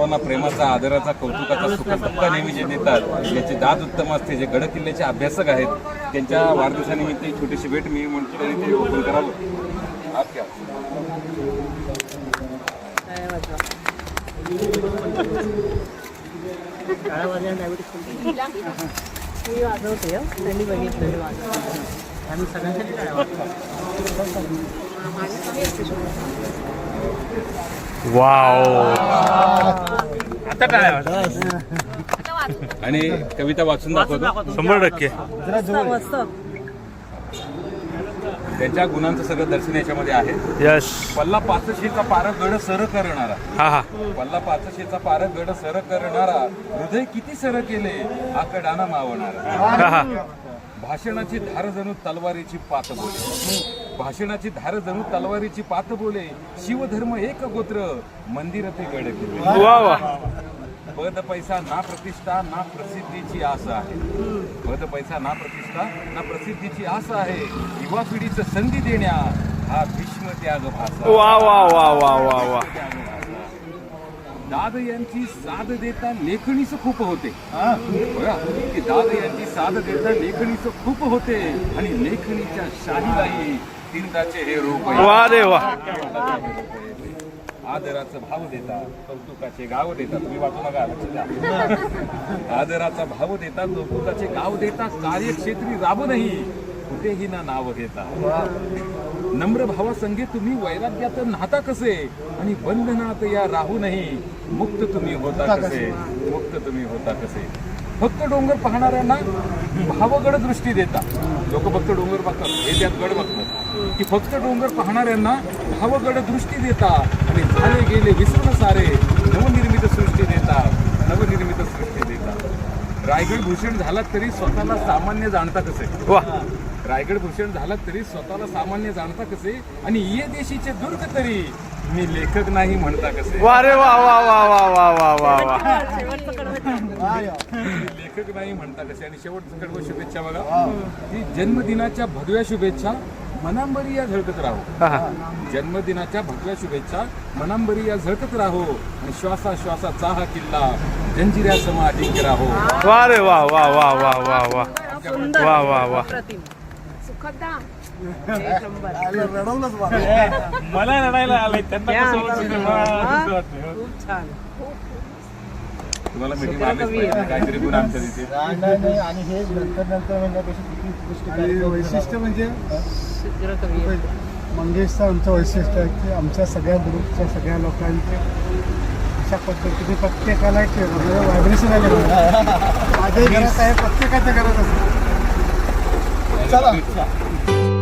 सर्वांना प्रेमाचा आदराचा कौतुकाचा सुखदुःख नेहमी जे देतात याची दाद उत्तम असते जे गड किल्ल्याचे अभ्यासक आहेत त्यांच्या वाढदिवसानिमित्त एक छोटीशी भेट मी म्हणतो तरी ते ओपन करावं आत घ्या. मी वाजवते त्यांनी बघितलं वाजवते आणि सगळ्यांसाठी काय आता काय आणि कविता वाचून दाखवतो. शंभर टक्के. मस्त त्यांच्या गुणांचं सगळं दर्शन याच्यामध्ये आहे. यश पल्ला पाचशेचा पार गड सर करणारा. हा हा. पल्ला पाचशेचा पार गड सर करणारा. हृदय किती सर केले आकडाना मावणारा. हा हा. भाषणाची धार जणू तलवारीची पात बोले भाषणाची धार जणू तलवारीची पात बोले शिवधर्म एक गोत्र मंदिर ते गड किल्ले वा वा. पद पैसा ना प्रतिष्ठा ना प्रसिद्धीची आस आहे. पद पैसा ना प्रतिष्ठा ना प्रसिद्धीची आस आहे. युवा पिढीचं संधी देण्या हा भीष्म त्याग भाषा वा वा वा वा वा वा. दाद यांची साथ देता लेखणीच खूप होते. बघा की दाद यांची साथ देता लेखणीच खूप होते आणि लेखणीच्या शाहीलाही तीर्थाचे हे रूप आहे. वा रे वा. आदराचं भाव देता कौतुकाचे गाव देता. तुम्ही वाचू नका आदराचा भाव देता कौतुकाचे गाव देता कार्यक्षेत्री राब नाही. कुठेही ना नाव घेता. नम्र भावा संगे तुम्ही वैराग्यात नाता कसे? आणि बंधनात या राहू नाही. मुक्त तुम्ही होता कसे? मुक्त तुम्ही होता कसे? फक्त डोंगर पाहणाऱ्यांना भावगड दृष्टी देता. लोक फक्त डोंगर बघतात हे त्यात गड बघतात. की फक्त डोंगर पाहणाऱ्यांना भावगड दृष्टी देतात आणि झाले गेले विसरून सारे नवनिर्मित सृष्टी देतात नवनिर्मित सृष्टी देतात. रायगड भूषण झाला तरी स्वतःला सामान्य जाणता कसे? वा. रायगड भूषण झाला तरी स्वतःला सामान्य जाणता कसे? आणि ये देशीचे दुर्ग तरी मी लेखक नाही म्हणता कसे? वा रे वा वा वा वा वा वा वा वा. मी लेखक नाही म्हणता कसे? आणि शेवटचं कडवं शुभेच्छा बघा. की जन्मदिनाच्या भगव्या शुभेच्छा मनांबरी या झळकत राहो. जन्मदिनाच्या भगव्या शुभेच्छा. मनांबरी या झळकत राहो. आणि श्वासा श्वासाचा हा किल्ला जंजिऱ्या समा अजिंक्य राहो. वा रे वा वा वा वा वा वा. वा वा वा. प्रतिम सुखदा एक नंबर मला रडायला आलंय. त्यांना? खूप छान. तुम्हाला पाहिजे काहीतरी गुण आमच्या तिथे. नाही नाही नाही आणि हे नंतर नंतर म्हणण्यापेक्षा किती कार्यक्रम वैशिष्ट्य म्हणजे. मंगेशचं आमचं वैशिष्ट्य आहे की आमच्या सगळ्या ग्रुपच्या सगळ्या लोकांचे अशा पद्धतीने प्रत्येकाला एक व्हायब्रेशन आले माझ्याही घरात आहे प्रत्येकाच्या घरात असतं. चला.